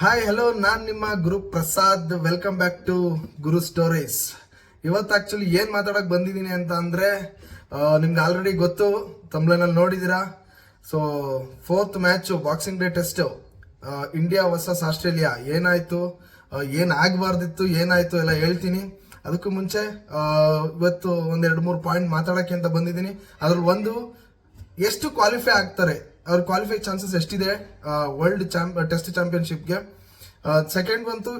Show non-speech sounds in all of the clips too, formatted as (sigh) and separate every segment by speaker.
Speaker 1: Hi hello ನಾನು ನಿಮ್ಮ Guru Prasad. Welcome back to Guru stories ಇವತ್ತು ಆಕ್ಚುಲಿ ಏನು ಮಾತಾಡಕ್ ಬಂದಿದ್ದೀನಿ ಅಂತ ಅಂದರೆ ನಿಮ್ಗೆ ಆಲ್ರೆಡಿ ಗೊತ್ತು ತಮ್ಲೈನಲ್ಲಿ ನೋಡಿದ್ದೀರಾ? So fourth match boxing day test India versus Australia ಏನಾಯ್ತು? ಏನು ಆಗಬಾರ್ದಿತ್ತು? ಏನಾಯಿತು? ಎಲ್ಲ ಹೇಳ್ತೀನಿ. ಅದಕ್ಕೂ ಮುಂಚೆ ಇವತ್ತು ಒಂದೆರಡು ಮೂರು ಪಾಯಿಂಟ್ ಮಾತಾಡಕ್ಕೆ ಅಂತ ಬಂದಿದ್ದೀನಿ. ಅದ್ರಲ್ಲಿ ಒಂದು, ಎಷ್ಟು ಕ್ವಾಲಿಫೈ ಆಗ್ತಾರೆ? ಅವ್ರ ಕ್ವಾಲಿಫೈ ಚಾನ್ಸಸ್ ಎಷ್ಟಿದೆ ವರ್ಲ್ಡ್ ಚಾಂಪ್ ಟೆಸ್ಟ್ ಚಾಂಪಿಯನ್ಶಿಪ್ಗೆ ಸೆಕೆಂಡ್ ಬಂತು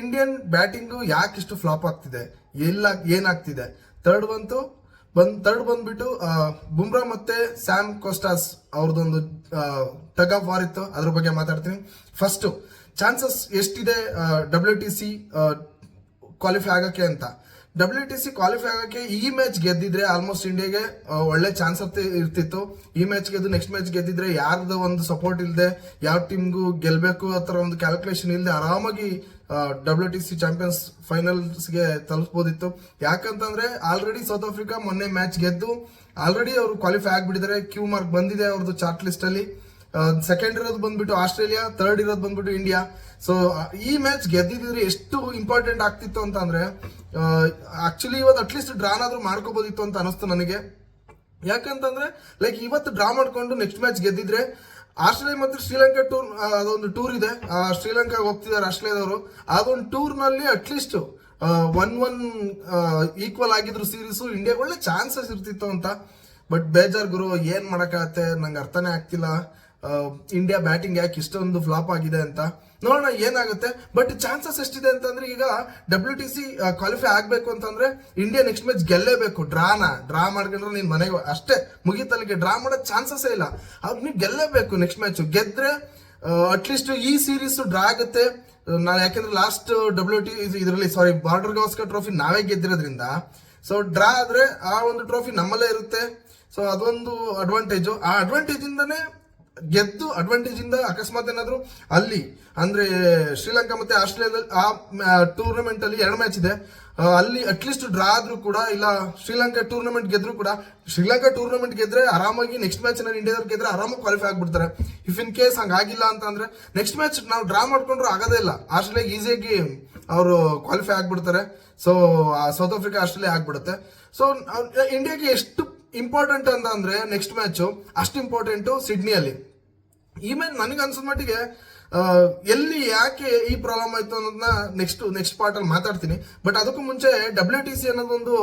Speaker 1: ಇಂಡಿಯನ್ ಬ್ಯಾಟಿಂಗು ಯಾಕೆ ಇಷ್ಟು ಫ್ಲಾಪ್ ಆಗ್ತಿದೆ, ಎಲ್ಲ ಏನಾಗ್ತಿದೆ ಥರ್ಡ್ ಬಂತು, ಬಂದ್ ಥರ್ಡ್ ಬಂದ್ಬಿಟ್ಟು ಬುಮ್ರಾ ಮತ್ತೆ ಸ್ಯಾಮ್ ಕೋಸ್ಟಾಸ್ ಅವ್ರದ್ದೊಂದು ಟಗ್ ಆಫ್ ವಾರ್ ಇತ್ತು, ಅದ್ರ ಬಗ್ಗೆ ಮಾತಾಡ್ತೀನಿ. ಫಸ್ಟ್ ಚಾನ್ಸಸ್ ಎಷ್ಟಿದೆ ಡಬ್ಲ್ಯೂ ಟಿ ಸಿ ಕ್ವಾಲಿಫೈ ಆಗಕ್ಕೆ ಅಂತ? ಡಬ್ಲ್ಯೂ ಟಿ ಸಿ ಕ್ವಾಲಿಫೈ ಆಗೋಕ್ಕೆ ಈ ಮ್ಯಾಚ್ ಗೆದ್ದಿದ್ರೆ ಆಲ್ಮೋಸ್ಟ್ ಇಂಡಿಯಾಗೆ ಒಳ್ಳೆ ಚಾನ್ಸ್ ಇರ್ತಿತ್ತು. ಈ ಮ್ಯಾಚ್ ಗೆದ್ದು ನೆಕ್ಸ್ಟ್ ಮ್ಯಾಚ್ ಗೆದ್ದಿದ್ರೆ ಯಾರ್ದು ಒಂದು ಸಪೋರ್ಟ್ ಇಲ್ಲದೆ ಯಾವ ಟೀಮ್ಗೂ ಗೆಲ್ಲಬೇಕು ಆ ಥರ ಒಂದು ಕ್ಯಾಲ್ಕುಲೇಷನ್ ಇಲ್ಲದೆ ಆರಾಮಾಗಿ ಡಬ್ಲ್ಯೂ ಟಿ ಸಿ ಚಾಂಪಿಯನ್ಸ್ ಫೈನಲ್ಸ್ಗೆ ತಲುಸ್ಬೋದಿತ್ತು ಯಾಕಂತಂದ್ರೆ ಆಲ್ರೆಡಿ ಸೌತ್ ಆಫ್ರಿಕಾ ಮೊನ್ನೆ ಮ್ಯಾಚ್ ಗೆದ್ದು ಆಲ್ರೆಡಿ ಅವರು ಕ್ವಾಲಿಫೈ ಆಗಿಬಿಟ್ಟಿದ್ದಾರೆ. ಕ್ಯೂ ಮಾರ್ಕ್ ಬಂದಿದೆ ಅವ್ರದ್ದು ಚಾರ್ಟ್ ಲಿಸ್ಟ್ ಅಲ್ಲಿ. ಸೆಕೆಂಡ್ ಇರೋದು ಬಂದ್ಬಿಟ್ಟು ಆಸ್ಟ್ರೇಲಿಯಾ ಥರ್ಡ್ ಇರೋದು ಬಂದ್ಬಿಟ್ಟು ಇಂಡಿಯಾ ಸೊ ಈ ಮ್ಯಾಚ್ ಗೆದ್ದಿದ್ರೆ ಎಷ್ಟು ಇಂಪಾರ್ಟೆಂಟ್ ಆಗ್ತಿತ್ತು ಅಂತ ಅಂದ್ರೆ ಆಕ್ಚುಲಿ ಇವತ್ತು ಅಟ್ಲೀಸ್ಟ್ ಡ್ರಾನಾದ್ರೂ ಮಾಡ್ಕೋಬೋದಿತ್ತು ಅಂತ ಅನಿಸ್ತು ನನಗೆ. ಯಾಕಂತಂದ್ರೆ ಲೈಕ್ ಇವತ್ತು ಡ್ರಾ ಮಾಡ್ಕೊಂಡು ನೆಕ್ಸ್ಟ್ ಮ್ಯಾಚ್ ಗೆದ್ದಿದ್ರೆ, ಆಸ್ಟ್ರೇಲಿಯಾ ಮತ್ತು ಶ್ರೀಲಂಕಾ ಟೂರ್ ಅದೊಂದು ಟೂರ್ ಇದೆ. ಶ್ರೀಲಂಕಾಗೆ ಹೋಗ್ತಿದ್ದಾರೆ ಆಸ್ಟ್ರೇಲಿಯಾದವರು. ಅದೊಂದು ಟೂರ್ನಲ್ಲಿ at least one one equal ಆಗಿದ್ರು ಸೀರೀಸ್ ಇಂಡಿಯಾ ಒಳ್ಳೆ ಚಾನ್ಸಸ್ ಇರ್ತಿತ್ತು ಅಂತ. ಬಟ್ ಬೇಜಾರ್ ಗುರು, ಏನ್ ಮಾಡಕ್ಕಾಗತ್ತೆ? ನಂಗೆ ಅರ್ಥನೇ ಆಗ್ತಿಲ್ಲ. ಇಂಡಿಯಾ ಬ್ಯಾಟಿಂಗ್ ಯಾಕೆ ಇಷ್ಟೊಂದು ಫ್ಲಾಪ್ ಆಗಿದೆ ಅಂತ. ನೋಡೋಣ ಏನಾಗುತ್ತೆ. ಬಟ್ ಚಾನ್ಸಸ್ ಎಷ್ಟಿದೆ ಅಂತಂದ್ರೆ ಈಗ ಡಬ್ಲ್ಯೂ ಟಿ ಸಿ ಕ್ವಾಲಿಫೈ ಆಗಬೇಕು ಅಂತಂದ್ರೆ ಇಂಡಿಯಾ ನೆಕ್ಸ್ಟ್ ಮ್ಯಾಚ್ ಗೆಲ್ಲೇಬೇಕು. ಡ್ರಾನ ಡ್ರಾ ಮಾಡ್ಕೊಂಡ್ರೆ ನೀನ್ ಮನೆಗೆ ಅಷ್ಟೇ, ಮುಗಿತಲ್ಲಿಗೆ ಡ್ರಾ ಮಾಡೋ ಚಾನ್ಸಸ್ ಇಲ್ಲ. ಅದ್ ನೀವು ಗೆಲ್ಲೇಬೇಕು ನೆಕ್ಸ್ಟ್ ಮ್ಯಾಚ್ ಗೆದ್ರೆ ಅಟ್ಲೀಸ್ಟ್ ಈ ಸೀರೀಸ್ ಡ್ರಾ ಆಗುತ್ತೆ. ನಾವು ಯಾಕಂದ್ರೆ ಲಾಸ್ಟ್ ಡಬ್ಲ್ಯೂ ಟಿ ಇದರಲ್ಲಿ ಸಾರಿ ಬಾರ್ಡರ್ ಗಾಸ್ಕರ್ ಟ್ರೋಫಿ ನಾವೇ ಗೆದ್ದಿರೋದ್ರಿಂದ ಸೊ ಡ್ರಾ ಆದ್ರೆ ಆ ಒಂದು ಟ್ರೋಫಿ ನಮ್ಮಲ್ಲೇ ಇರುತ್ತೆ. ಸೊ ಅದೊಂದು ಅಡ್ವಾಂಟೇಜು ಆ ಅಡ್ವಾಂಟೇಜ್ ಇಂದಾನೆ ಗೆದ್ದು ಅಡ್ವಾಂಟೇಜ್ ಇಂದ ಅಕಸ್ಮಾತ್ ಏನಾದರೂ ಅಲ್ಲಿ, ಅಂದ್ರೆ ಶ್ರೀಲಂಕಾ ಮತ್ತೆ ಆಸ್ಟ್ರೇಲಿಯಾದಲ್ಲಿ ಆ ಟೂರ್ನಮೆಂಟ್ ಅಲ್ಲಿ ಎರಡು ಮ್ಯಾಚ್ ಇದೆ. ಅಲ್ಲಿ ಅಟ್ಲೀಸ್ಟ್ ಡ್ರಾ ಆದ್ರೂ ಕೂಡ, ಇಲ್ಲ ಶ್ರೀಲಂಕಾ ಟೂರ್ನಮೆಂಟ್ ಗೆದ್ರು ಕೂಡ, ಶ್ರೀಲಂಕಾ ಟೂರ್ನಮೆಂಟ್ ಗೆದ್ರೆ ಆರಾಮಾಗಿ ನೆಕ್ಸ್ಟ್ ಮ್ಯಾಚ್ ನಾನು ಇಂಡಿಯಾದವ್ರು ಗೆದ್ರೆ ಆರಾಮಾಗಿ ಕ್ವಾಲಿಫೈ ಆಗ್ಬಿಡ್ತಾರೆ. ಇಫ್ ಇನ್ ಕೇಸ್ ಹಂಗಾಗಿಲ್ಲ ಅಂತ ಅಂದ್ರೆ ನೆಕ್ಸ್ಟ್ ಮ್ಯಾಚ್ ನಾವು ಡ್ರಾ ಮಾಡ್ಕೊಂಡ್ರು ಆಗೋದೇ ಇಲ್ಲ. ಆಸ್ಟ್ರೇಲಿಯಾ ಈಸಿಯಾಗಿ ಅವರು ಕ್ವಾಲಿಫೈ ಆಗ್ಬಿಡ್ತಾರೆ. ಸೊ ಸೌತ್ ಆಫ್ರಿಕಾ ಆಸ್ಟ್ರೇಲಿಯಾ ಆಗ್ಬಿಡುತ್ತೆ. ಸೊ ಇಂಡಿಯಾಗೆ ಎಷ್ಟು ಇಂಪಾರ್ಟೆಂಟ್ ಅಂತ ಅಂದ್ರೆ ನೆಕ್ಸ್ಟ್ ಮ್ಯಾಚ್ ಅಷ್ಟು ಇಂಪಾರ್ಟೆಂಟು ಸಿಡ್ನಿಯಲ್ಲಿ ಈ ಮ್ಯಾಚ್ ನನಗೆ ಅನ್ಸಿದ ಮಟ್ಟಿಗೆ ಎಲ್ಲಿ ಯಾಕೆ ಈ ಪ್ರಾಬ್ಲಮ್ ಆಯ್ತು ಅನ್ನೋದನ್ನ ನೆಕ್ಸ್ಟ್ ನೆಕ್ಸ್ಟ್ ಪಾರ್ಟ್ ಅಲ್ಲಿ ಮಾತಾಡ್ತೀನಿ. ಬಟ್ ಅದಕ್ಕೂ ಮುಂಚೆ ಡಬ್ಲ್ಯೂ ಟಿ ಸಿ ಅನ್ನೋದೊಂದು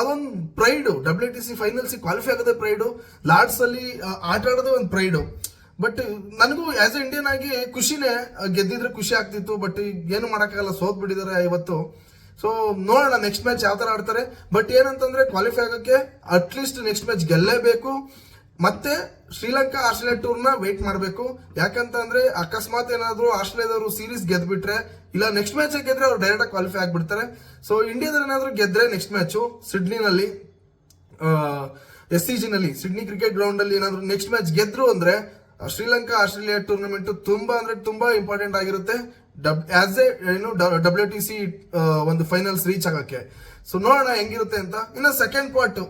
Speaker 1: ಅದೊಂದು pride W T C finals qualify ಆಗೋದೇ ಪ್ರೈಡು ಲಾರ್ಡ್ಸ್ ಅಲ್ಲಿ ಆಟ ಆಡೋದೇ ಒಂದು ಪ್ರೈಡು ಬಟ್ ನನಗೂ ಆಸ್ ಎ ಇಂಡಿಯನ್ ಆಗಿ ಖುಷಿನೇ ಗೆದ್ದಿದ್ರೆ ಖುಷಿ ಆಗ್ತಿತ್ತು ಬಟ್ ಏನು ಮಾಡೋಕ್ಕಾಗಲ್ಲ, ಸೋತ್ ಬಿಟ್ಟಿದ್ದಾರೆ ಇವತ್ತು. ಸೊ ನೋಡೋಣ ನೆಕ್ಸ್ಟ್ ಮ್ಯಾಚ್ ಯಾವ ತರ ಆಡ್ತಾರೆ. ಬಟ್ ಏನಂತಂದ್ರೆ ಕ್ವಾಲಿಫೈ ಆಗಕ್ಕೆ ಅಟ್ಲೀಸ್ಟ್ ನೆಕ್ಸ್ಟ್ ಮ್ಯಾಚ್ ಗೆಲ್ಲೇಬೇಕು ಮತ್ತೆ ಶ್ರೀಲಂಕಾ ಆಸ್ಟ್ರೇಲಿಯಾ ಟೂರ್ನ ವೇಟ್ ಮಾಡಬೇಕು. ಯಾಕಂತಂದ್ರೆ, ಅಕಸ್ಮಾತ್ ಏನಾದರೂ ಆಸ್ಟ್ರೇಲಿಯಾದವರು ಸೀರೀಸ್ ಗೆದ್ಬಿಟ್ರೆ, ಇಲ್ಲ ನೆಕ್ಸ್ಟ್ ಮ್ಯಾಚ್ ಗೆದ್ರೆ ಅವ್ರು ಡೈರೆಕ್ಟ್ ಕ್ವಾಲಿಫೈ ಆಗಿಬಿಡ್ತಾರೆ. ಸೊ ಇಂಡಿಯಾದಲ್ಲಿ ಏನಾದರೂ ಗೆದ್ರೆ ನೆಕ್ಸ್ಟ್ ಮ್ಯಾಚು ಸಿಡ್ನಿನಲ್ಲಿ ಎಸ್ ಸಿ ಜಿನಲ್ಲಿ ಸಿಡ್ನಿ ಕ್ರಿಕೆಟ್ ಗ್ರೌಂಡ್ ಅಲ್ಲಿ ಏನಾದ್ರು ನೆಕ್ಸ್ಟ್ ಮ್ಯಾಚ್ ಗೆದ್ರು ಅಂದ್ರೆ ಶ್ರೀಲಂಕಾ ಆಸ್ಟ್ರೇಲಿಯಾ ಟೂರ್ನಮೆಂಟ್ ತುಂಬಾ ಅಂದ್ರೆ ತುಂಬಾ ಇಂಪಾರ್ಟೆಂಟ್ ಆಗಿರುತ್ತೆ. ಡಬ್ ಆಸ್ ಎ ಏನು ಡಬ್ಲ್ಯೂ ಟಿ ಸಿ ಒಂದು ಫೈನಲ್ಸ್ ರೀಚ್ ಆಗಕ್ಕೆ. ಸೊ ನೋಡೋಣ ಹೆಂಗಿರುತ್ತೆ ಅಂತ. ಇನ್ನು ಸೆಕೆಂಡ್ ಪಾರ್ಟ್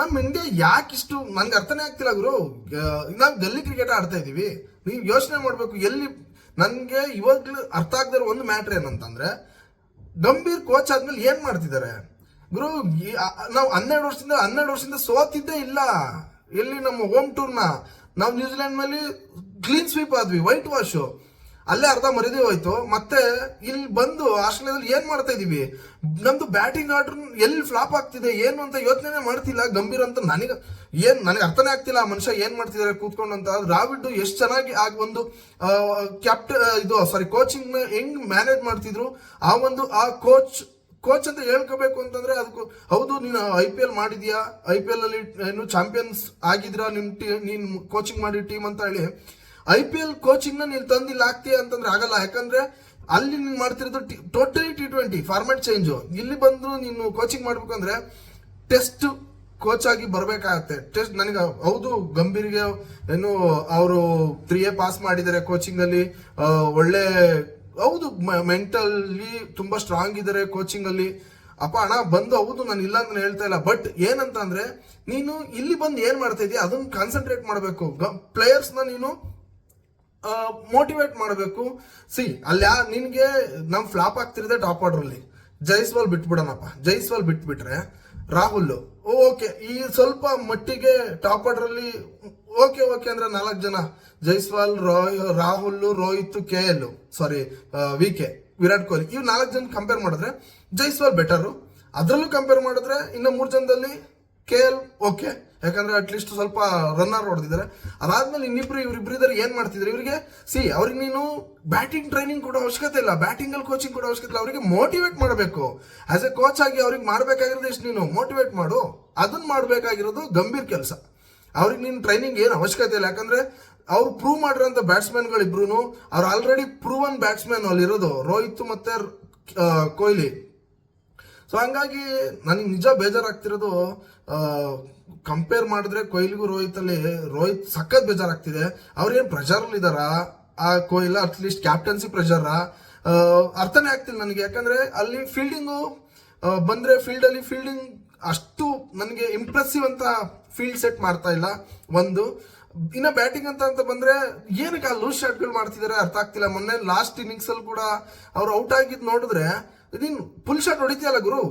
Speaker 1: ನಮ್ಮ ಇಂಡಿಯಾ ಯಾಕಿಷ್ಟು, ನನ್ಗೆ ಅರ್ಥನೇ ಆಗ್ತಿಲ್ಲ ಗುರು. ನಾವು ಗಲ್ಲಿ ಕ್ರಿಕೆಟ್ ಆಡ್ತಾ ಇದೀವಿ. ನೀವು ಯೋಚನೆ ಮಾಡಬೇಕು, ಎಲ್ಲಿ, ನನಗೆ ಇವಾಗ್ಲೂ ಅರ್ಥ ಆಗದಿರೋ ಒಂದು ಮ್ಯಾಟ್ರ್ ಏನಂತಂದ್ರೆ, ಗಂಭೀರ್ ಕೋಚ್ ಆದ್ಮೇಲೆ ಏನು ಮಾಡ್ತಿದ್ದಾರೆ? ಗುರು ನಾವು ಹನ್ನೆರಡು ವರ್ಷದಿಂದ ಹನ್ನೆರಡು ವರ್ಷದಿಂದ ಸೋತಿದ್ದೇ ಇಲ್ಲ. ಎಲ್ಲಿ ನಮ್ಮ ಹೋಮ್ ಟೂರ್ನ ನಾವು ನ್ಯೂಜಿಲೆಂಡ್ ಮೇಲೆ ಕ್ಲೀನ್ ಸ್ವೀಪ್ ಆದ್ವಿ ವೈಟ್ ವಾಶ್ ಅಲ್ಲೇ ಅರ್ಧ ಮರಿದೇ ಹೋಯ್ತು. ಮತ್ತೆ ಇಲ್ಲಿ ಬಂದು ಆಸ್ಟ್ರೇಲಿಯಾದಲ್ಲಿ ಏನ್ ಮಾಡ್ತಾ ಇದೀವಿ? ನಮ್ದು ಬ್ಯಾಟಿಂಗ್ ಆರ್ಡರ್ ಎಲ್ಲಿ ಫ್ಲಾಪ್ ಆಗ್ತಿದೆ, ಏನು ಅಂತ ಯೋಚನೆ ಮಾಡ್ತಿಲ್ಲ. ಗಂಭೀರ್ ಅಂತ ನನಗೆ ಏನ್, ನನಗೆ ಅರ್ಥನೇ ಆಗ್ತಿಲ್ಲ. ಆ ಮನುಷ್ಯ ಏನ್ ಮಾಡ್ತಿದ್ದಾರೆ ಕೂತ್ಕೊಂಡು ಅಂತ. ದ್ರಾವಿಡ್ ಎಷ್ಟು ಚೆನ್ನಾಗಿ ಆಗ ಒಂದು ಕ್ಯಾಪ್ಟನ್ ಇದು ಸಾರಿ ಕೋಚಿಂಗ್ ಹೆಂಗ್ ಮ್ಯಾನೇಜ್ ಮಾಡ್ತಿದ್ರು? ಆ ಒಂದು, ಆ ಕೋಚ್ ಕೋಚ್ ಅಂತ ಹೇಳ್ಕೋಬೇಕು ಅಂತಂದ್ರೆ ಅದಕ್ಕೂ, ಹೌದು, ನೀನು ಐ ಪಿ ಎಲ್ ಮಾಡಿದ್ಯಾ? ಐ ಪಿ ಎಲ್ ಅಲ್ಲಿ ಏನು ಚಾಂಪಿಯನ್ಸ್ ಆಗಿದ್ರಾ ನಿಮ್ ಟೀ ನೀನ್ ಕೋಚಿಂಗ್ ಮಾಡಿ ಟೀಮ್ ಅಂತ ಹೇಳಿ ಐ ಪಿ ಎಲ್ ಕೋಚಿಂಗ್ನ ನೀನ್ ತಂದಿಲ್ಲ, ಆಗ್ತೀಯ ಅಂತಂದ್ರೆ ಆಗಲ್ಲ. ಯಾಕಂದ್ರೆ ಅಲ್ಲಿ ನೀನ್ ಮಾಡ್ತಿರೋದು totally T twenty format change ಇಲ್ಲಿ ಬಂದು ನೀನು ಕೋಚಿಂಗ್ ಮಾಡ್ಬೇಕಂದ್ರೆ ಟೆಸ್ಟ್ ಕೋಚ್ ಆಗಿ ಬರ್ಬೇಕಾಗತ್ತೆ. ಟೆಸ್ಟ್ ನನಗೆ, ಹೌದು, ಗಂಭೀರ್ಗೆ ಏನು ಅವರು ತ್ರೀ ಎ ಪಾಸ್ ಮಾಡಿದ್ದಾರೆ ಕೋಚಿಂಗ್ ಅಲ್ಲಿ ಒಳ್ಳೆ ಹೌದು ಮೆಂಟಲ್ಲಿ ತುಂಬಾ ಸ್ಟ್ರಾಂಗ್ ಇದ್ದಾರೆ ಕೋಚಿಂಗ್ ಅಲ್ಲಿ. ಅಪ್ಪ, ಅಣ್ಣ, ಬಂದು ಹೌದು, ನಾನು ಇಲ್ಲ ಅಂತ ಹೇಳ್ತಾ ಇಲ್ಲ. ಬಟ್ ಏನಂತ ಅಂದ್ರೆ ನೀನು ಇಲ್ಲಿ ಬಂದು ಏನ್ ಮಾಡ್ತಾ ಇದೀಯ, ಅದನ್ನ ಕಾನ್ಸಂಟ್ರೇಟ್ ಮಾಡಬೇಕು. ಪ್ಲೇಯರ್ಸ್ನ ನೀನು ಮೋಟಿವೇಟ್ ಮಾಡಬೇಕು. ಸಿ ಅಲ್ಲಿ ನಿನ್ಗೆ ನಮ್ ಫ್ಲಾಪ್ ಆಗ್ತಿರದೆ ಟಾಪ್ ಆರ್ಡರ್ ಅಲ್ಲಿ. ಜೈಸ್ವಾಲ್ ಬಿಟ್ಬಿಡೋಣಪ್ಪ. ಜೈಸ್ವಾಲ್ ಬಿಟ್ಬಿಟ್ರೆ ರಾಹುಲ್ ಓಕೆ ಈ ಸ್ವಲ್ಪ ಮಟ್ಟಿಗೆ ಟಾಪ್ ಆರ್ಡರ್ ಅಲ್ಲಿ ಓಕೆ ಓಕೆ ಅಂದ್ರೆ ನಾಲ್ಕು ಜನ. Jaiswal, Roy, Rahul, Rohit, K L sorry V K, Virat Kohli. ಇವ್ ನಾಲ್ಕು ಜನ ಕಂಪೇರ್ ಮಾಡಿದ್ರೆ ಜೈಸ್ವಾಲ್ ಬೆಟರು ಅದರಲ್ಲೂ ಕಂಪೇರ್ ಮಾಡಿದ್ರೆ ಇನ್ನು ಮೂರು ಜನದಲ್ಲಿ ಕೆ ಎಲ್ ಓಕೆ ಯಾಕಂದ್ರೆ ಅಟ್ಲೀಸ್ಟ್ ಸ್ವಲ್ಪ ರನ್ನರ್ ಹೊಡೆದಿದ್ದಾರೆ ಅದಾದ್ಮೇಲೆ ಇನ್ನಿಬ್ರು ಇವ್ರಿಬ್ರಿದ್ದಾರೆ ಏನ್ ಮಾಡ್ತಿದ್ರು? ಇವರಿಗೆ ಸಿ ಅವ್ರಿಗೆ ನೀನು ಬ್ಯಾಟಿಂಗ್ ಟ್ರೈನಿಂಗ್ ಕೊಡೋ ಅವಶ್ಯಕತೆ ಇಲ್ಲ. ಬ್ಯಾಟಿಂಗ್ ಅಲ್ಲಿ ಕೋಚಿಂಗ್ ಕೊಡೋ ಅವಶ್ಯಕತೆ ಇಲ್ಲ. ಅವರಿಗೆ ಮೋಟಿವೇಟ್ ಮಾಡಬೇಕು. ಆಸ್ ಎ ಕೋಚ್ ಆಗಿ ಅವ್ರಿಗೆ ಮಾಡ್ಬೇಕಾಗಿರೋದು ಎಷ್ಟು ನೀನು? ಮೋಟಿವೇಟ್ ಮಾಡು. ಅದನ್ನ ಮಾಡಬೇಕಾಗಿರೋದು ಗಂಭೀರ್ ಕೆಲಸ. ಅವ್ರಿಗೆ ನಿನ್ನ ಟ್ರೈನಿಂಗ್ ಏನು ಅವಶ್ಯಕತೆ ಇಲ್ಲ. ಯಾಕಂದ್ರೆ ಅವ್ರು ಪ್ರೂವ್ ಮಾಡಿರೋಂಥ ಬ್ಯಾಟ್ಸ್ಮನ್ಗಳು ಇಬ್ರು ಅವ್ರು ಆಲ್ರೆಡಿ ಪ್ರೂವನ್ ಬ್ಯಾಟ್ಸ್ಮನ್ ಅಲ್ಲಿ ಇರೋದು ರೋಹಿತ್ ಮತ್ತೆ ಕೊಹ್ಲಿ. ಸೊ ಹಂಗಾಗಿ ನನಗೆ ನಿಜ ಬೇಜಾರಾಗ್ತಿರೋದು ಕಂಪೇರ್ ಮಾಡಿದ್ರೆ ಕೊಹ್ಲಿಗೂ ರೋಹಿತಲ್ಲಿ, ರೋಹಿತ್ ಸಖತ್ ಬೇಜಾರಾಗ್ತಿದೆ. ಅವ್ರೇನು ಇದಾರ ಆ ಕೊಹ್ಲಿ ಅಟ್ಲೀಸ್ಟ್ ಕ್ಯಾಪ್ಟನ್ಸಿ ಪ್ರೆಷರ್ ಅರ್ಥನೇ ಆಗ್ತಿಲ್ಲ ನನಗೆ. ಯಾಕಂದ್ರೆ ಅಲ್ಲಿ ಫೀಲ್ಡಿಂಗು ಬಂದ್ರೆ ಫೀಲ್ಡ್ ಅಲ್ಲಿ ಫೀಲ್ಡಿಂಗ್ ಅಷ್ಟು ನನಗೆ ಇಂಪ್ರೆಸಿವ್ ಅಂತ ಫೀಲ್ಡ್ ಸೆಟ್ ಮಾಡ್ತಾ ಇಲ್ಲ. ಒಂದು, ಇನ್ನ ಬ್ಯಾಟಿಂಗ್ ಅಂತ ಅಂತ ಬಂದ್ರೆ ಏನಕ್ಕೆ ಆ ಲೂಸ್ ಶಾಟ್ಗಳು ಮಾಡ್ತಿದ್ದಾರೆ ಅರ್ಥ ಆಗ್ತಿಲ್ಲ. ಮೊನ್ನೆ ಲಾಸ್ಟ್ ಇನ್ನಿಂಗ್ಸ್ ಅಲ್ಲಿ ಕೂಡ ಅವ್ರು ಔಟ್ ಆಗಿದ್ ನೋಡಿದ್ರೆ ನೀನು ಫುಲ್ ಶಾಟ್ ಹೊಡಿತೀಯಲ್ಲ ಗುರು?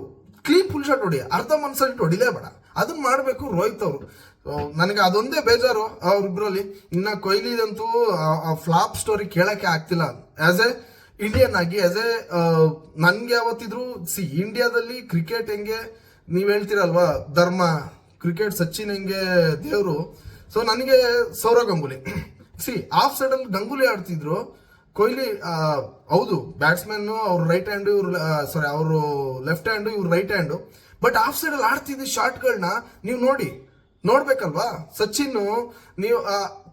Speaker 1: ಕ್ಲೀನ್ ಫುಲ್ ಶಾಟ್ ಹೊಡಿ. ಅರ್ಧ ಮನ್ಸಲ್ಲಿ ಹೊಡಿಲೇ ಬೇಡ. ಅದನ್ನ ಮಾಡಬೇಕು ರೋಹಿತ್ ಅವರು. ನನಗೆ ಅದೊಂದೇ ಬೇಜಾರು ಅವ್ರಿಬ್ರಲ್ಲಿ. ಇನ್ನ ಕೊಹ್ಲಿದಂತೂ ಫ್ಲಾಪ್ ಸ್ಟೋರಿ ಕೇಳಕ್ಕೆ ಆಗ್ತಿಲ್ಲ. ಆಸ್ ಎ ಇಂಡಿಯನ್ ಆಗಿ ಆಸ್ ಎ ನನ್ಗೆ ಯಾವತ್ತಿದ್ರು ಸಿ ಇಂಡಿಯಾದಲ್ಲಿ ಕ್ರಿಕೆಟ್ ಹೆಂಗೆ ನೀವ್ ಹೇಳ್ತೀರಲ್ವಾ, ಧರ್ಮ ಕ್ರಿಕೆಟ್ ಸಚಿನ್ ಹೆಂಗೆ ದೇವರು? ಸೊ ನನಗೆ ಸೌರವ್ ಗಂಗೂಲಿ. ಸಿ ಆಫ್ ಸೈಡಲ್ಲಿ ಗಂಗೂಲಿ ಆಡ್ತಿದ್ರು. ಕೊಹ್ಲಿ ಹೌದು ಬ್ಯಾಟ್ಸ್ಮನ್ ಅವ್ರ ರೈಟ್ ಹ್ಯಾಂಡ್ ಇವ್ರು ಸಾರಿ ಅವರು ಲೆಫ್ಟ್ ಹ್ಯಾಂಡ್ ಇವ್ರು right hand but off side ಅಲ್ಲಿ ಆಡ್ತಿದ್ದ ಶಾರ್ಟ್ಗಳನ್ನ ನೀವು ನೋಡಿ, ನೋಡ್ಬೇಕಲ್ವಾ? ಸಚಿನ್, ನೀವು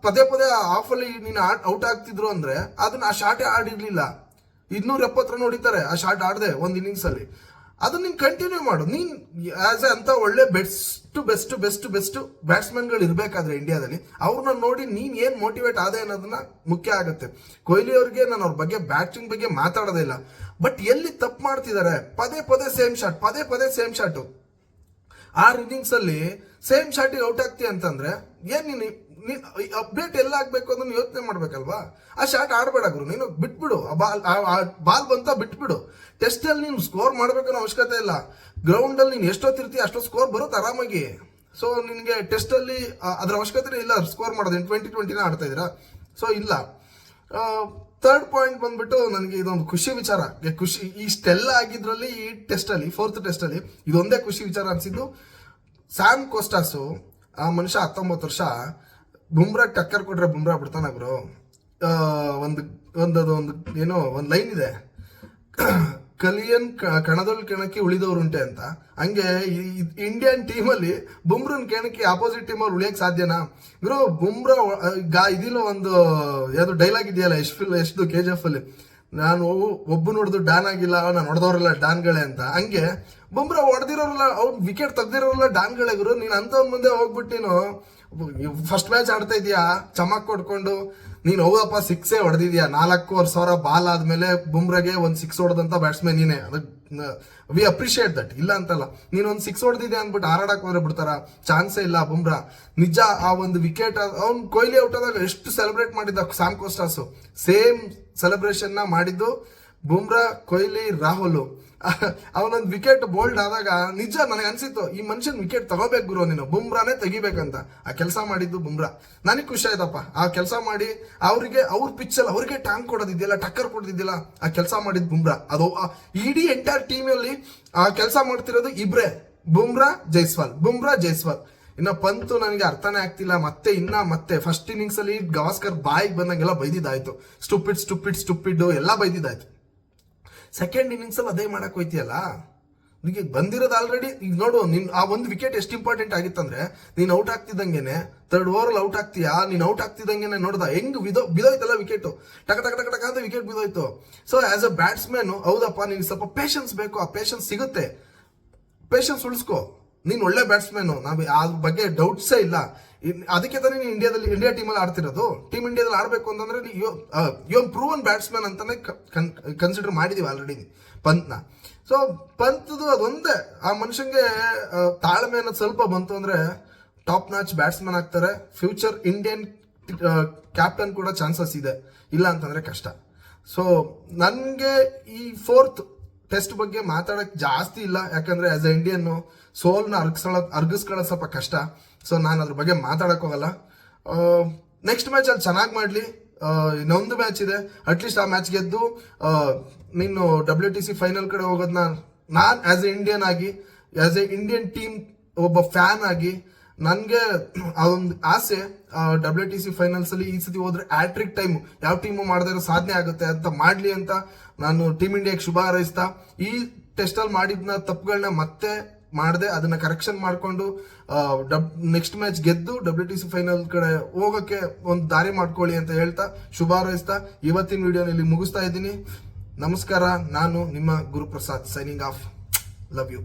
Speaker 1: ಪದೇ ಪದೇ ಆಫ್ ಅಲ್ಲಿ ನೀನು ಔಟ್ ಆಗ್ತಿದ್ರು ಅಂದ್ರೆ, ಅದನ್ನ ಆ ಶಾರ್ಟೇ ಆಡಿರ್ಲಿಲ್ಲ. ಇನ್ನೂರ ಎಪ್ಪತ್ತು ನೋಡಿತಾರೆ ಆ ಶಾರ್ಟ್ ಆಡದೆ ಒಂದು ಇನ್ನಿಂಗ್ಸ್ ಅದನ್ನ ನೀನ್ ಕಂಟಿನ್ಯೂ ಮಾಡು. ನೀನ್ ಆಸ್ ಅಂತ ಒಳ್ಳೆ ಬೆಸ್ಟ್ ಬೆಸ್ಟ್ ಬೆಸ್ಟ್ ಬೆಸ್ಟ್ ಬ್ಯಾಟ್ಸ್ಮನ್ಗಳು ಇರಬೇಕಾದ್ರೆ ಇಂಡಿಯಾದಲ್ಲಿ ಅವ್ರನ್ನ ನೋಡಿ ನೀನ್ ಏನ್ ಮೋಟಿವೇಟ್ ಆದ ಅನ್ನೋದನ್ನ ಮುಖ್ಯ ಆಗುತ್ತೆ. ಕೊಹ್ಲಿ ಅವ್ರಿಗೆ ನಾನು ಅವ್ರ ಬಗ್ಗೆ ಬ್ಯಾಟಿಂಗ್ ಬಗ್ಗೆ ಮಾತಾಡೋದಿಲ್ಲ ಬಟ್ ಎಲ್ಲಿ ತಪ್ಪು ಮಾಡ್ತಿದ್ದಾರೆ ಪದೇ ಪದೇ ಸೇಮ್ ಶಾಟ್ ಪದೇ ಪದೇ ಸೇಮ್ ಶಾಟ್ ಆ ಇನ್ನಿಂಗ್ಸ್ ಅಲ್ಲಿ ಸೇಮ್ ಶಾಟಿಗೆ ಔಟ್ ಆಗ್ತೀಯ ಅಂತಂದ್ರೆ, ಏನ್ ನೀನು ಅಪ್ಡೇಟ್ ಎಲ್ಲ ಆಗ್ಬೇಕು ಅಂತ ಯೋಚನೆ ಮಾಡ್ಬೇಕಲ್ವಾ? ಆ ಶಾಟ್ ಆಡ್ಬೇಡ ಗುರು ನೀನು ಬಿಟ್ಬಿಡು. ಆ ಬಾಲ್ ಬಾಲ್ ಬಂತ ಬಿಟ್ಬಿಡು. ಟೆಸ್ಟ್ ಅಲ್ಲಿ ನೀನು ಸ್ಕೋರ್ ಮಾಡ್ಬೇಕನ್ನೋ ಅವಶ್ಯಕತೆ ಇಲ್ಲ. ಗ್ರೌಂಡ್ ಅಲ್ಲಿ ನೀನು ಎಷ್ಟೊತ್ತಿರ್ತೀಯ ಅಷ್ಟೊತ್ತು ಸ್ಕೋರ್ ಬರುತ್ತೆ ಆರಾಮಾಗಿ. ಸೊ ನಿನಗೆ ಟೆಸ್ಟ್ ಅಲ್ಲಿ ಆ, ಅದ್ರ ಅವಶ್ಯಕತೆ ಇಲ್ಲ ಸ್ಕೋರ್ ಮಾಡೋದು. ಟ್ವೆಂಟಿ ಟ್ವೆಂಟಿನ ಆಡ್ತಾ ಇದ್ದೀರಾ? ಸೊ ಇಲ್ಲ. ಥರ್ಡ್ ಪಾಯಿಂಟ್ ಬಂದ್ಬಿಟ್ಟು ನನಗೆ ಇದೊಂದು ಖುಷಿ ವಿಚಾರ. ಖುಷಿ ಇಷ್ಟೆಲ್ಲ ಆಗಿದ್ರಲ್ಲಿ ಈ ಟೆಸ್ಟ್ ಅಲ್ಲಿ ಫೋರ್ತ್ ಟೆಸ್ಟ್ ಅಲ್ಲಿ ಇದೊಂದೇ ಖುಷಿ ವಿಚಾರ ಅನ್ಸಿದ್ದು. ಸ್ಯಾಮ್ ಕೋಸ್ಟಾಸು ಆ ಮನುಷ್ಯ ಹತ್ತೊಂಬತ್ತು ವರ್ಷ ಬುಮ್ರಾ ಟಕ್ಕರ್ ಕೊಟ್ರೆ ಬುಮ್ರಾ ಬಿಡ್ತಾನೆ ಬ್ರೋ. ಒಂದು, ಒಂದದು ಒಂದು, ಏನೋ, ಒಂದು ಲೈನ್ ಇದೆ. ಕಲಿಯನ್ ಕಣದಲ್ಲಿ ಕೆಣಕ್ಕೆ ಉಳಿದವರುಂಟೆ ಅಂತ. ಹಂಗೆ ಇಂಡಿಯನ್ ಟೀಮ್ ಅಲ್ಲಿ ಬುಮ್ರನ್ ಕೆಣಕ್ಕೆ ಆಪೋಸಿಟ್ ಟೀಮ್ ಅವ್ರು ಉಳಿಯಕ್ ಸಾಧ್ಯನಾ? ಗುರು ಬುಮ್ರಾ ಗಾ ಇದಿಲ್ಲ ಒಂದು, ಯಾವುದು ಡೈಲಾಗ್ ಇದೆಯಲ್ಲ ಎಷ್ಟು ಎಷ್ಟು ಕೆ ಜಿ ಎಫ್ ಅಲ್ಲಿ. ನಾನು ಒಬ್ಬ ನೋಡಿದ್ರು ಡಾನ್ ಆಗಿಲ್ಲ, ನಾನು ಹೊಡೆದವ್ರೆಲ್ಲ ಡಾನ್ಗಳೇ ಅಂತ. ಹಂಗೆ ಬುಮ್ರಾ ಹೊಡೆದಿರೋರೆಲ್ಲ, ಅವ್ರು ವಿಕೆಟ್ ತೆಗ್ದಿರೋರೆಲ್ಲ ಡಾನ್ಗಳೇ ಗುರು. ನೀನು ಅಂತವ್ರ ಮುಂದೆ ಹೋಗ್ಬಿಟ್ಟು ನೀನು ಫಸ್ಟ್ ಮ್ಯಾಚ್ ಆಡ್ತಾ ಇದೀಯಾ? ಚಮಕ್ ಕೊಡ್ಕೊಂಡು ನೀನು ಹೌದಪ್ಪ ಸಿಕ್ಸೇ ಹೊಡೆದಿದ್ಯಾ? ನಾಲ್ಕೂವರೆ ಸಾವಿರ ಬಾಲ್ ಆದ್ಮೇಲೆ ಬುಮ್ರಾಗೆ ಒಂದು ಸಿಕ್ಸ್ ಹೊಡೆದಂತ ಬ್ಯಾಟ್ಸ್ಮನ್ ನೀನೆ. ವಿ ಅಪ್ರಿಶಿಯೇಟ್ ದಟ್ ಇಲ್ಲ ಅಂತಲ್ಲ. ನೀನ್ ಒಂದು ಸಿಕ್ಸ್ ಹೊಡೆದಿದೆ ಅಂದ್ಬಿಟ್ಟು ಹಾರಾಡಕ್ ಹೋದ್ರೆ ಬಿಡ್ತಾರ? ಚಾನ್ಸೇ ಇಲ್ಲ ಬುಮ್ರಾ. ನಿಜ, ಆ ಒಂದು ವಿಕೆಟ್ ಅವ್ನ್ ಕೊಹ್ಲಿ ಔಟ್ ಆದಾಗ ಎಷ್ಟು ಸೆಲೆಬ್ರೇಟ್ ಮಾಡಿದ್ದ ಸ್ಯಾಮ್ ಕೋಸ್ಟಾಸು ಸೇಮ್ ಸೆಲೆಬ್ರೇಷನ್ನ ಮಾಡಿದ್ದು ಬುಮ್ರಾ, ಕೊಹ್ಲಿ, ರಾಹುಲ್. (laughs) ಅವನೊಂದು ವಿಕೆಟ್ ಬೋಲ್ಡ್ ಆದಾಗ ನಿಜ ನನಗೆ ಅನ್ಸಿತ್ತು, ಈ ಮನುಷ್ಯನ್ ವಿಕೆಟ್ ತಗೋಬೇಕು ಗುರು ನೀನು, ಬುಮ್ರಾನೇ ತೆಗಿಬೇಕಂತ. ಆ ಕೆಲಸ ಮಾಡಿದ್ದು ಬುಮ್ರಾ. ನನಗೆ ಖುಷಿ ಆಯ್ತಪ್ಪ. ಆ ಕೆಲಸ ಮಾಡಿ ಅವ್ರಿಗೆ ಅವ್ರ ಪಿಚ್ಚಲ್ಲಿ ಅವ್ರಿಗೆ ಟ್ಯಾಂಕ್ ಕೊಡೋದಿದ್ದಿಲ್ಲ ಟಕ್ಕರ್ ಕೊಡೋದಿದ್ದಿಲ್ಲ ಆ ಕೆಲಸ ಮಾಡಿದ್ ಬುಮ್ರಾ. ಅದು ಇಡೀ ಎಂಟೈರ್ ಟೀಮಲ್ಲಿ ಆ ಕೆಲಸ ಮಾಡ್ತಿರೋದು ಇಬ್ರೇ. ಬುಮ್ರಾ, ಜೈಸ್ವಾಲ್. ಬುಮ್ರಾ, ಜೈಸ್ವಾಲ್. ಇನ್ನ ಪಂತು ನನಗೆ ಅರ್ಥನೇ ಆಗ್ತಿಲ್ಲ, ಮತ್ತೆ ಇನ್ನ ಮತ್ತೆ. ಫಸ್ಟ್ ಇನ್ನಿಂಗ್ಸ್ ಅಲ್ಲಿ ಗವಾಸ್ಕರ್ ಬಾಯಿಗೆ ಬಂದಂಗೆಲ್ಲ ಬೈದಿದ್ದಾಯ್ತು. ಸ್ಟುಪಿಡ್ ಸ್ಟುಪಿಡ್ ಸ್ಟುಪಿಡ್ ಎಲ್ಲ ಬೈದಿದ್ದಾಯ್ತು. ಸೆಕೆಂಡ್ ಇನ್ನಿಂಗ್ಸ್ ಅಲ್ಲಿ ಅದೇ ಮಾಡಕ್ ಹೋಯ್ತಿಯಲ್ಲ? ನಿಮಗೆ ಬಂದಿರೋದು ಆಲ್ರೆಡಿ ಈಗ ನೋಡು, ನಿನ್ ಆ ಒಂದು ವಿಕೆಟ್ ಎಷ್ಟು ಇಂಪಾರ್ಟೆಂಟ್ ಆಗಿತ್ತಂದ್ರೆ, ನೀನು ಔಟ್ ಆಗ್ತಿದ್ದಂಗೆನೆ ತರ್ಡ್ ಓವರ್ ಅಲ್ಲಿ ಔಟ್ ಆಗ್ತೀಯಾ? ನೀನು ಔಟ್ ಆಗ್ತಿದ್ದಂಗೆನೆ ನೋಡ್ದ, ಹೆಂಗ್ ಬಿದೋ, ಬಿದೋಯ್ತಲ್ಲ ವಿಕೆಟ್ ಟಕ ಟಕ ಟಕ ಟಕ ಅಂತ ವಿಕೆಟ್ ಬಿದೋಯ್ತು. ಸೊ ಆಸ್ ಅ ಬ್ಯಾಟ್ಸ್ಮನ್ ಹೌದಪ್ಪ ನಿನ್ ಸ್ವಲ್ಪ ಪೇಷನ್ಸ್ ಬೇಕು, ಆ ಪೇಷನ್ಸ್ ಸಿಗುತ್ತೆ. ಪೇಷನ್ಸ್ ಉಳಿಸ್ಕೋ. ನೀನ್ ಒಳ್ಳೆ ಬ್ಯಾಟ್ಸ್ಮನ್ ನಾವ್ ಅದ್ರ ಬಗ್ಗೆ ಡೌಟ್ಸೇ ಇಲ್ಲ. ಅದಕ್ಕೆ ತಾನೇ ನೀನು ಇಂಡಿಯಾದಲ್ಲಿ ಇಂಡಿಯಾ ಟೀಮಲ್ಲಿ ಆಡ್ತಿರೋದು. ಟೀಮ್ ಇಂಡಿಯಾದಲ್ಲಿ ಆಡ್ಬೇಕು ಅಂತಂದ್ರೆ ಯು ಪ್ರೂವನ್ ಬ್ಯಾಟ್ಸ್ಮನ್ ಅಂತಾನೆ ಕನ್ಸಿಡರ್ ಮಾಡಿದೀವಿ ಆಲ್ರೆಡಿ ಪಂತ್ನ. ಸೊ ಪಂತ್ದು ಅದೊಂದೇ. ಆ ಮನುಷ್ಯಂಗೆ ತಾಳ್ಮೆ ಅನ್ನೋದು ಸ್ವಲ್ಪ ಬಂತು ಅಂದ್ರೆ ಟಾಪ್ ಮ್ಯಾಚ್ ಬ್ಯಾಟ್ಸ್ಮನ್ ಆಗ್ತಾರೆ. ಫ್ಯೂಚರ್ ಇಂಡಿಯನ್ ಕ್ಯಾಪ್ಟನ್ ಕೂಡ ಚಾನ್ಸಸ್ ಇದೆ. ಇಲ್ಲ ಅಂತಂದ್ರೆ ಕಷ್ಟ. ಸೊ ನನಗೆ ಈ ಫೋರ್ತ್ ಟೆಸ್ಟ್ ಬಗ್ಗೆ ಮಾತಾಡಕ್ ಜಾಸ್ತಿ ಇಲ್ಲ. ಯಾಕಂದ್ರೆ ಆಸ್ ಎ ಇಂಡಿಯನ್ ಸೋಲ್ನ ಅರ್ಗಿಸ್ಕೊಳ್ಳೋ ಅರ್ಗಿಸ್ಕೊಳ್ಳೋದು ಸ್ವಲ್ಪ ಕಷ್ಟ. ಸೊ ನಾನು ಅದ್ರ ಬಗ್ಗೆ ಮಾತಾಡಕ್ ಹೋಗಲ್ಲ. ನೆಕ್ಸ್ಟ್ ಮ್ಯಾಚ್ ಅಲ್ಲಿ ಚೆನ್ನಾಗಿ ಮಾಡಲಿ. ಇನ್ನೊಂದು ಮ್ಯಾಚ್ ಇದೆ. ಅಟ್ಲೀಸ್ಟ್ ಆ ಮ್ಯಾಚ್ ಗೆದ್ದು ನೀನು ಡಬ್ಲ್ಯೂ ಟಿ ಸಿ ಫೈನಲ್ ಕಡೆ ಹೋಗೋದನ್ನ ನಾನು ಆಸ್ ಎ ಇಂಡಿಯನ್ ಆಗಿ ಆಸ್ ಎ ಇಂಡಿಯನ್ ಟೀಮ್ ಒಬ್ಬ ಫ್ಯಾನ್ ಆಗಿ ನನಗೆ ಒಂದು ಆಸೆ ಡಬ್ಲ್ಯೂ ಟಿ ಸಿ ಫೈನಲ್ಸ್ ಅಲ್ಲಿ ಈ ಸತಿ ಹೋದ್ರೆ ಆಟ್ರಿಕ್ ಟೈಮ್ ಯಾವ ಟೀಮು ಮಾಡಿದ್ರೆ ಸಾಧನೆ ಆಗುತ್ತೆ ಅಂತ ಮಾಡ್ಲಿ ಅಂತ ನಾನು ಟೀಮ್ ಇಂಡಿಯಾಗೆ ಶುಭ ಹಾರೈಸ್ತಾ, ಈ ಟೆಸ್ಟ್ ಅಲ್ಲಿ ಮಾಡಿದ್ನ ತಪ್ಪುಗಳನ್ನ ಮತ್ತೆ ಮಾಡದೆ, ಅದನ್ನ ಕರೆಕ್ಷನ್ ಮಾಡಿಕೊಂಡು ಡಬ್ ನೆಕ್ಸ್ಟ್ ಮ್ಯಾಚ್ ಗೆದ್ದು ಡಬ್ಲ್ಯೂ ಟಿ ಸಿ ಫೈನಲ್ ಕಡೆ ಹೋಗಕ್ಕೆ ಒಂದು ದಾರಿ ಮಾಡ್ಕೊಳ್ಳಿ ಅಂತ ಹೇಳ್ತಾ ಶುಭ ಹಾರೈಸ್ತಾ. ಇವತ್ತಿನ ವಿಡಿಯೋನ ಇಲ್ಲಿ ಮುಗಿಸ್ತಾ ಇದ್ದೀನಿ. ನಮಸ್ಕಾರ, ನಾನು ನಿಮ್ಮ Guruprasad signing off love you